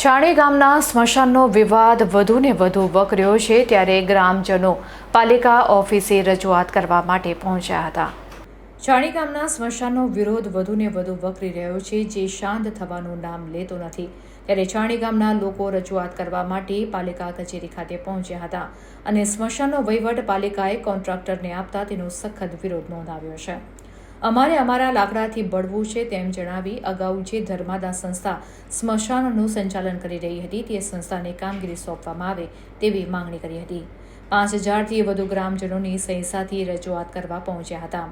છાણી ગામના સ્મશાનનો વિવાદ વધુને વધુ વકર્યો છે ત્યારે ગ્રામજનો પાલિકા ઓફિસે રજૂઆત કરવા માટે પહોંચ્યા હતા. છાણી ગામના સ્મશાનનો વિરોધ વધુને વધુ વકરી રહ્યો છે, જે શાંત થવાનું નામ લેતો નથી. ત્યારે છાણી ગામના લોકો રજૂઆત કરવા માટે પાલિકા કચેરી ખાતે પહોંચ્યા હતા અને સ્મશાનનો વહીવટ પાલિકાએ કોન્ટ્રાક્ટરને આપતા તેનો સખત વિરોધ નોંધાવ્યો છે. અમારે અમારા લાકડાથી બળવું છે તેમ જણાવી અગાઉ જે ધર્માદા સંસ્થા સ્મશાનનું સંચાલન કરી રહી હતી, તે સંસ્થાને કામગીરી સોંપવામાં આવે તેવી માંગણી કરી હતી. પાંચ હજારથી વધુ ગ્રામજનોની સહી રજૂઆત કરવા પહોંચ્યા હતા.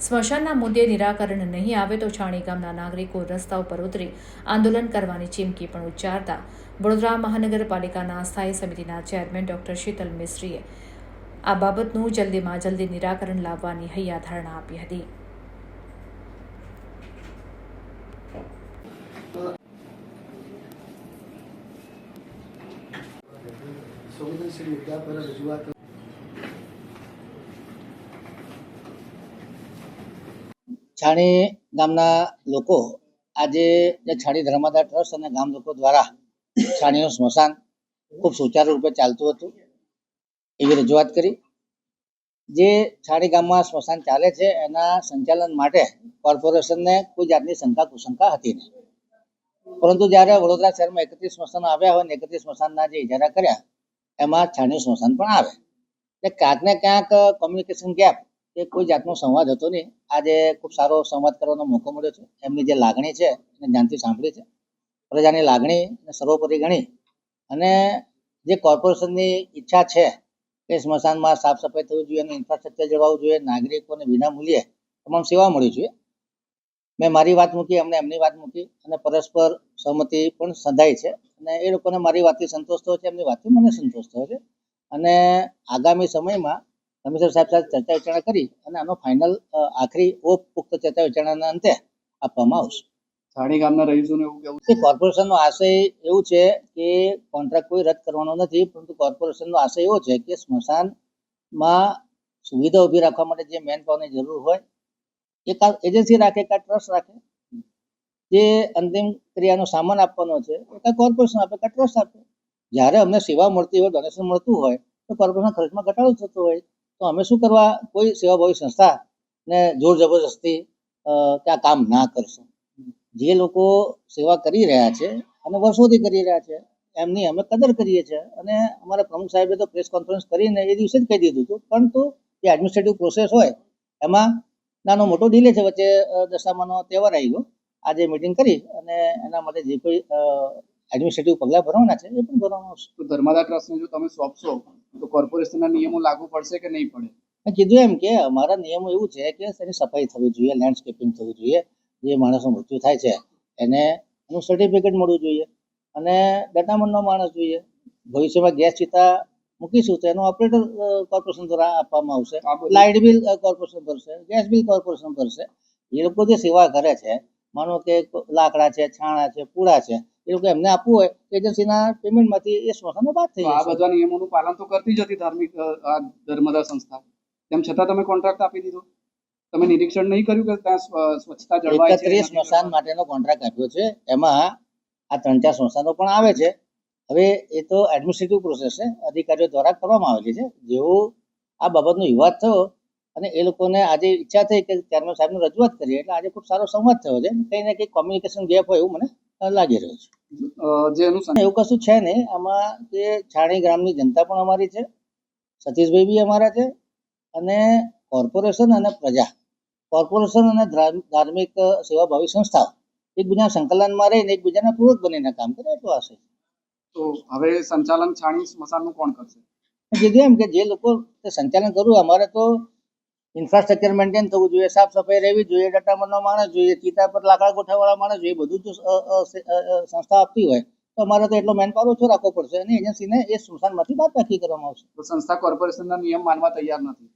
સ્મશાનના મુદ્દે નિરાકરણ નહીં આવે તો છાણી ગામના નાગરિકો રસ્તા ઉપર ઉતરી આંદોલન કરવાની ચીમકી પણ ઉચ્ચારતા વડોદરા મહાનગરપાલિકાના સ્થાયી સમિતિના ચેરમેન ડોક્ટર શીતલ મિસ્ત્રીએ આ બાબતનું જલ્દીમાં જલ્દી નિરાકરણ લાવવાની હૈયાધારણા આપી હતી. સંવેદનશીલ મુદ્દા પર રજૂઆત છાણી ગામના લોકો આજે જે છાણી ધર્માદા ટ્રસ્ટ અને ગામ લોકો દ્વારા છાણીનું સ્મશાન ખૂબ સુચારુ રૂપે ચાલતું હતું, એવી રજૂઆત કરી. જે છાણી ગામમાં સ્મશાન ચાલે છે, એના સંચાલન માટે કોર્પોરેશનને કોઈ જાતની શંકા કુશંકા હતી નહીં. પરંતુ જ્યારે વડોદરા શહેરમાં એકત્રીસ સ્મશાનો આવ્યા હોય ને એકત્રીસ સ્મશાનના જે ઇજારા કર્યા એમાં છાણીયું સ્મશાન પણ આવે. એટલે ક્યાંક ને ક્યાંક કોમ્યુનિકેશન ગેપ કે કોઈ જાતનો સંવાદ હતો નહીં. આજે ખૂબ સારો સંવાદ કરવાનો મોકો મળ્યો છે. એમની જે લાગણી છે, એને ધ્યાનથી સાંભળી છે. પ્રજાની લાગણી સર્વોપરી ગણી. અને જે કોર્પોરેશનની ઈચ્છા છે કે સ્મશાનમાં સાફ સફાઈ થવી જોઈએ અને ઇન્ફ્રાસ્ટ્રક્ચર જળવાવું જોઈએ, નાગરિકોને વિના મૂલ્યે તમામ સેવા મળી જોઈએ. મેં મારી વાત મૂકી એમને એમની વાત મૂકી અને પરસ્પર સહમતિ પણ સંધાઈ છે. અને એ લોકોને મારી વાતથી સંતોષ થયો છે એમની વાતથી મને સંતોષ થયો છે. અને આગામી સમયમાં કમિશનર સાહેબ સાથે ચર્ચા વિચારણા કરી અને આનો ફાઇનલ આખરી ઓપ પુખ્ત ચર્ચા વિચારણાના અંતે આપવામાં આવશે. છાણી ગામના રહીશોને એવું કેવું છે કોર્પોરેશનનો આશય એવું છે કે કોન્ટ્રાક્ટ કોઈ રદ કરવાનો નથી પરંતુ કોર્પોરેશનનો આશય એવો છે કે સ્મશાનમાં સુવિધા ઊભી રાખવા માટે જે મેન પાવરની જરૂર હોય એ કા એજન્સી રાખે કાં ટ્રસ્ટ રાખે જે અંતિમ ક્રિયાનો સામાન આપવાનો છે, એ કોર્પોરેશન આપે કે ટ્રસ્ટ આપે. જ્યારે અમને સેવા મળતી હોય ડોનેશન મળતું હોય, તો કોર્પોરેશન ખર્ચમાં ઘટાડો થતો હોય. તો અમે શું કરવા? કોઈ સેવાભાવી સંસ્થા ને જોર જબરજસ્તી કે કામ ના કરશું. જે લોકો સેવા કરી રહ્યા છે અને વર્ષોથી કરી રહ્યા છે, એમની અમે કદર કરીએ છીએ. અને અમારા પ્રમુખ સાહેબે તો પ્રેસ કોન્ફરન્સ કરીને એ દિવસે જ કહી દીધું હતું. પરંતુ જે એડમિનિસ્ટ્રેટિવ પ્રોસેસ હોય, એમાં નાનો મોટો ડીલે છે. વચ્ચે દશામાનો તહેવાર આવી ગયો આજે મિટિંગ કરી અને એના માટે જે કોઈ એડમિનિસ્ટ્રેટિવ પગલાં ભરવાના છે એ પણ ભરવાનું તો ધર્માદા ટ્રસ્ટને જો તમે સોંપશો તો કોર્પોરેશનના નિયમો લાગુ પડશે કે નહીં પડે? મેં કીધું એમ કે અમારા નિયમો એવું છે કે તેની સફાઈ થવી જોઈએ લેન્ડસ્કેપિંગ થવું જોઈએ જે માણસનું મૃત્યુ થાય છે એને એનું સર્ટિફિકેટ મળવું જોઈએ અને ડેટામનનો માણસ જોઈએ. ભવિષ્યમાં ગેસ ચિતા મૂકીશું તો એનું ઓપરેટર કોર્પોરેશન દ્વારા આપવામાં આવશે. લાઇટ બિલ કોર્પોરેશન ભરશે ગેસ બિલ કોર્પોરેશન ભરશે. એ લોકો જે સેવા કરે છે માનો કે લાકડા છે છાણા છે પૂળા છે એ લોકો એમને આપવું હોય એજન્સીના પેમેન્ટમાંથી એ સ્મશાનો બાદ થઈ આ બધા નિયમોનું પાલન તો કરતી જ હતી ધાર્મિક આ ધર્મદા સંસ્થા. તેમ છતાં તમે કોન્ટ્રાક્ટ આપી દીધો. તમે નિરીક્ષણ નહીં કર્યું કે ત્યાં સ્વચ્છતા જળવાય છે એકત્રીસ સ્મશાન માટેનો કોન્ટ્રાક્ટ આપ્યો છે. એમાં આ ત્રણ ચાર સંસ્થાનો પણ આવે છે. હવે એ તો એડમિનિસ્ટ્રેટિવ પ્રોસેસ છે. અધિકારીઓ દ્વારા કરવામાં આવેલી છે. જેવો આ બાબતનો વિવાદ થયો અને એ લોકોને આજે ઈચ્છા થઈ કે ચેરમેન સાહેબને રજૂઆત કરી એટલે આજે ખૂબ સારો સંવાદ થયો છે. કંઈ ને કંઈ કોમ્યુનિકેશન ગેપ હોય એવું મને લાગી રહ્યું છે. જે અનુસાર એવું કશું છે નહીં. આમાં કે છાણી ગ્રામની જનતા પણ અમારી છે. સતીશભાઈ બી અમારા છે. અને કોર્પોરેશન અને પ્રજા. કોર્પોરેશન અને ધાર્મિક સેવાભાવી સંસ્થાઓ. એકબીજાના સંકલનમાં રહીને એકબીજાના પૂરક બનીને કામ કરે એટલો આશય છે. તો હવે સંચાલન છાણી સ્મશાનનું કોણ કરશે? કીધું એમ કે જે લોકો તે સંચાલન કરવું અમારે તો ઇન્ફ્રાસ્ટ્રક્ચર મેન્ટેન થવું જોઈએ સાફ સફાઈ રહેવી જોઈએ ડટામણનો માણસ જોઈએ ચિતા પર લાકડા ગોઠવવાળા માણસ જોઈએ બધું જો સંસ્થા આપતી હોય. તો અમારે તો એટલો મેન પાવર ઓછો રાખવો પડશે અને એજન્સીને એ સ્મશાનમાંથી બાદ બાકી કરવામાં આવશે. તો સંસ્થા કોર્પોરેશનના નિયમ માનવા તૈયાર નથી.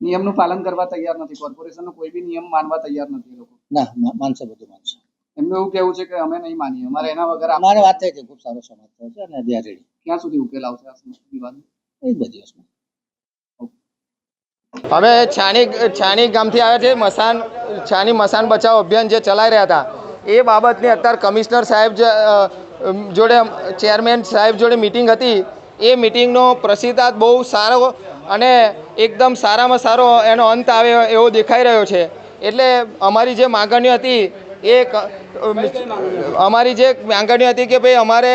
નિયમનું પાલન કરવા તૈયાર નથી. કોર્પોરેશનનો કોઈ બી નિયમ માનવા તૈયાર નથી લોકો. ના માનશે બધું માનશે. એમનું એવું કેવું છે કે અમે નહીં માનીએ. અમારે એના વગર અમારે વાત થઈ છે ખૂબ સારો સમાજ થયો છે અને અત્યારે રેડી ક્યાં સુધી ઉકેલ આવશે આ વિવાદ એ બધી વસ્તુ અમે છાણી છાણી ગામથી આવ્યા છે મસાન, છાણી મસાન બચાવ અભિયાન જે ચલાવી રહ્યા હતા. એ બાબતની અત્યારે કમિશનર સાહેબ જોડે ચેરમેન સાહેબ જોડે મિટિંગ હતી. એ મિટિંગનો પ્રસિદ્ધાર્થ બહુ સારો અને એકદમ સારામાં સારો એનો અંત આવે એવો દેખાઈ રહ્યો છે. એટલે અમારી જે માગણીઓ હતી, એ અમારી જે માગણીઓ હતી કે ભાઈ અમારે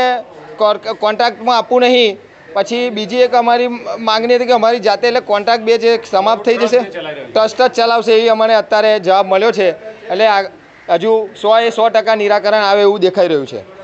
કોન્ટ્રાક્ટમાં આપવું નહીં પછી બીજી એક અમારી માંગણી હતી કે અમારી જાતે એટલે કોન્ટ્રાક્ટ બે જે સમાપ્ત થઈ જશે. ટ્રસ્ટ જ ચલાવશે એ અમને અત્યારે જવાબ મળ્યો છે. એટલે આ- હજુ સો એ સો ટકા નિરાકરણ આવે એવું દેખાઈ રહ્યું છે.